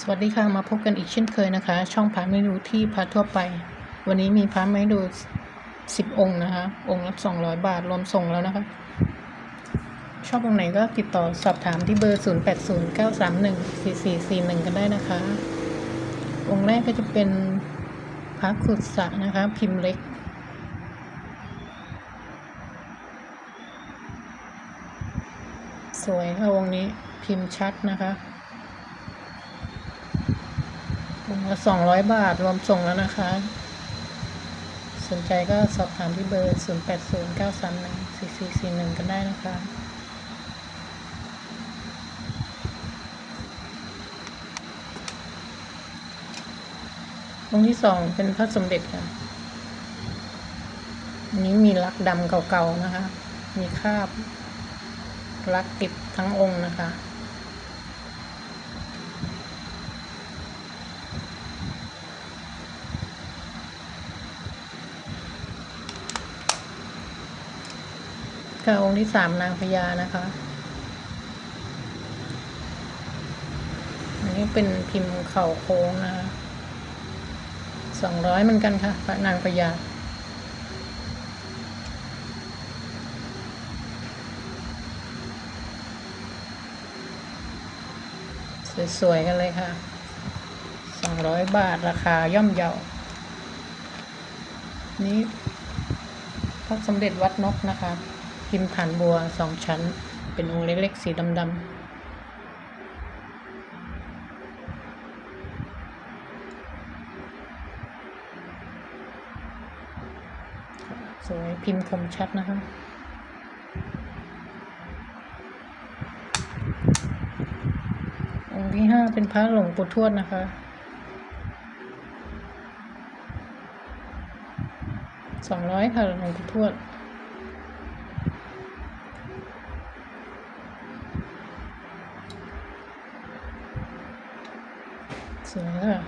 สวัสดีค่ะ มาพบกันอีกเช่นเคยนะคะ ช่องพาไม่ดูที่พาทั่วไป วันนี้มีพาไม่ดูสิบองค์นะคะ องค์ละสองร้อยบาทรวมส่งแล้วนะคะ ชอบองค์ไหนก็ติดต่อสอบถามที่เบอร์ศูนย์แปดศูนย์เก้าสามหนึ่งสี่สี่สี่หนึ่งกันได้นะคะ องค์แรกก็จะเป็นพระขุดสระนะคะ พิมพ์เล็กสวยค่ะองค์นี้พิมพ์ชัดนะคะ ถุงละสองร้อยบาทรวมส่งแล้วนะคะ สนใจก็สอบถามที่เบอร์ 0 8 0 9 3 1 4 4 4 1 กันได้นะคะองค์ที่สองเป็นพระสมเด็จค่ะอันนี้มีลักดำเก่าๆนะคะ มีคราบลักติดทั้งองค์นะคะ ค่ะ องค์ที่สามนางพญานะคะ อันนี้เป็นพิมพ์เข่าโค้งนะคะสองร้อยเหมือนกันค่ะ พระนางพญาสวยๆกันเลยค่ะ สองร้อยบาทราคาย่อมเยา นี้พระสมเด็จวัดนกนะคะ พิมพ์ผ่านบัวสองชั้น เป็นองค์เล็กๆ สีดำๆสวยพิมพ์คมชัดนะคะองค์ที่ห้าเป็นพระหลวงปู่ทวดนะคะ สองร้อยค่ะหลวงปู่ทวด สวยค่ะ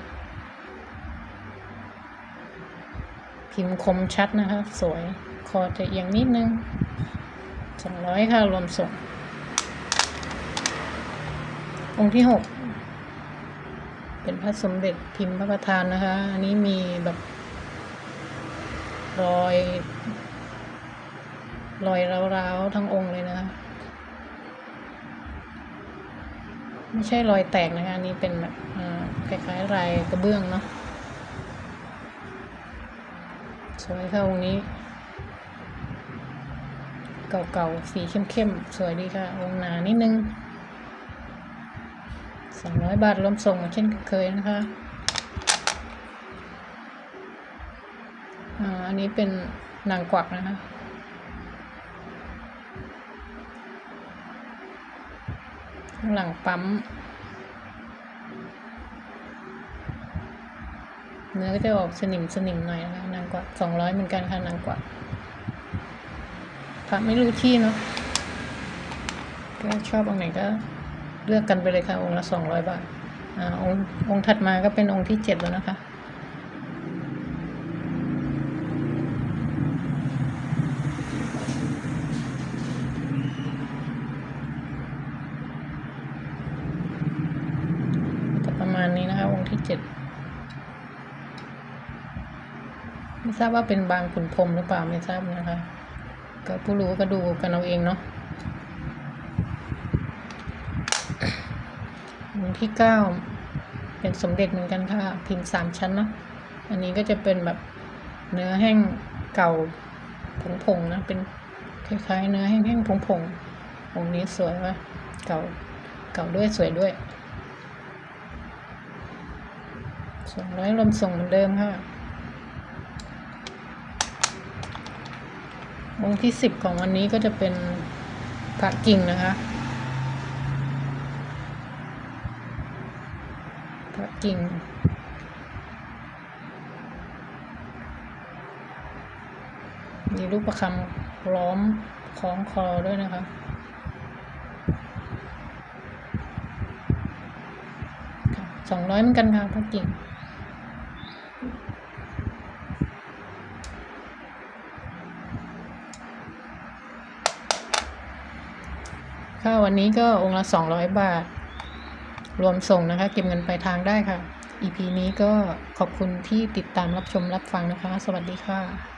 พิมพ์คมชัดนะคะ สวย คอจะเอียงนิดนึงสองร้อยค่ะ รวมส่ง องค์ที่หก เป็นพระสมเด็จพิมพ์พระประธานนะคะ อันนี้มีแบบ รอย รอยร้าวๆทั้งองค์เลยนะคะ ไม่ใช่รอยแตกนะคะอันนี้เป็นแบบคล้ายๆลายกระเบื้องเนาะสวยค่ะองค์นี้ เก่าๆ สีเข้มๆ สวยดีค่ะ องค์หนานิดนึงสองร้อยบาทรวมส่งเหมือนเช่นเคยนะคะอ่าอันนี้เป็นนางกวักนะคะ ข้างหลังปั๊ม เนื้อก็จะออกสนิมสนิมหน่อยนะคะนางกว่าสองร้อยเหมือนกันค่ะนางกว่าพระไม่รู้ที่เนาะก็ชอบองค์ไหนก็เลือกกันไปเลยค่ะ องค์ละสองร้อยบาทอ่าองค์องค์ถัดมาก็เป็นองค์ที่เจ็ดแล้วนะคะ ก็ประมาณนี้นะคะองค์ ที่เจ็ดไม่ทราบว่าเป็นบางขุนพรมหรือเปล่าไม่ทราบนะคะ ก็ผู้รู้ก็ดูกันเอาเองเนาะองที่เก้าเป็นสมเด็จเหมือนกันค่ะ พิมพ์สามชั้นเนาะอันนี้ก็จะเป็นแบบเนื้อแห้งเก่าผงๆนะ เป็นคล้ายๆเนื้อแห้งๆผงๆองค์นี้สวยว่ะเก่าเก่าด้วยสวยด้วย สองร้อยรวมส่งเหมือนเดิมค่ะองที่สิบของวันนี้ก็จะเป็นพระกิ่งนะคะพระกิ่งมีรูปประคำล้อมคล้องคอด้วยนะคะ สองร้อยเหมือนกันค่ะพระกิ่ง ค่ะวันนี้ก็องค์ละสองร้อยบาท รวมส่งนะคะ เก็บเงินปลายทางได้ค่ะ EP นี้ก็ขอบคุณที่ติดตามรับชมรับฟังนะคะ สวัสดีค่ะ